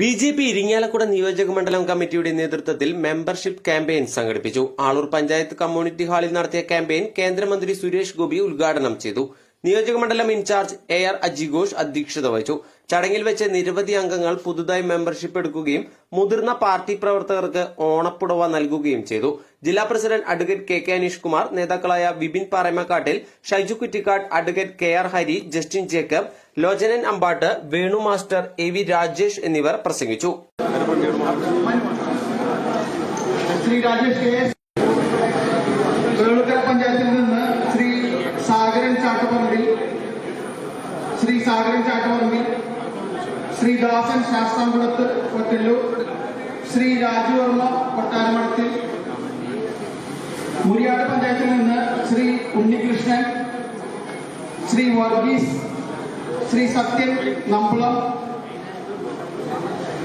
B J P Irinjalakuda നിയോജക മണ്ഡലം കമ്മിറ്റിയുടെ നേതൃത്വത്തിൽ മെമ്പർഷിപ്പ് ക്യാമ്പയിൻ സംഘടിപ്പിച്ചു. ആളൂർ പഞ്ചായത്ത് കമ്മ്യൂണിറ്റി ഹാളിൽ നടത്തിയ ക്യാമ്പയിൻ കേന്ദ്രമന്ത്രി സുരേഷ് ഗോപി ഉദ്ഘാടനം ചെയ്തു. നിയോജക മണ്ഡലം ഇൻചാർജ് എ ആർ അജിഘോഷ് അധ്യക്ഷത വഹിച്ചു. ചടങ്ങിൽ വെച്ച് നിരവധി അംഗങ്ങൾ പുതുതായി മെമ്പർഷിപ്പ് എടുക്കുകയും മുതിർന്ന പാർട്ടി പ്രവർത്തകർക്ക് ഓണപ്പുടവ നൽകുകയും ചെയ്തു. ജില്ലാ president advocate K K Aneesh Kumar നേതാക്കളായ Vipin Paramakkattil Shaiju Kuttikkad advocate K R Hari Justin Jacob Lochanan Ambattu Venu master A V Rajesh എന്നിവർ പ്രസംഗിച്ചു. ശ്രീ രാജേഷ് കെ വേളുക്കര പഞ്ചായത്തിൽ നിന്ന് ശ്രീ സാഗരൻ ചാട്ടപ്പറമ്പിൽ ശ്രീ സാഗരൻ ചാട്ടപ്പറമ്പിൽ ശ്രീ ദാസൻ ശാസ്താംകുളത്ത് കൊറ്റല്ലൂർ ശ്രീ രാജുവർമ്മ കൊട്ടാരമഠത്തിൽ മുരിയാട് പഞ്ചായത്തിൽ നിന്ന് ശ്രീ ഉണ്ണികൃഷ്ണൻ ശ്രീ വർഗീസ് ശ്രീ സത്യൻ നമ്പളം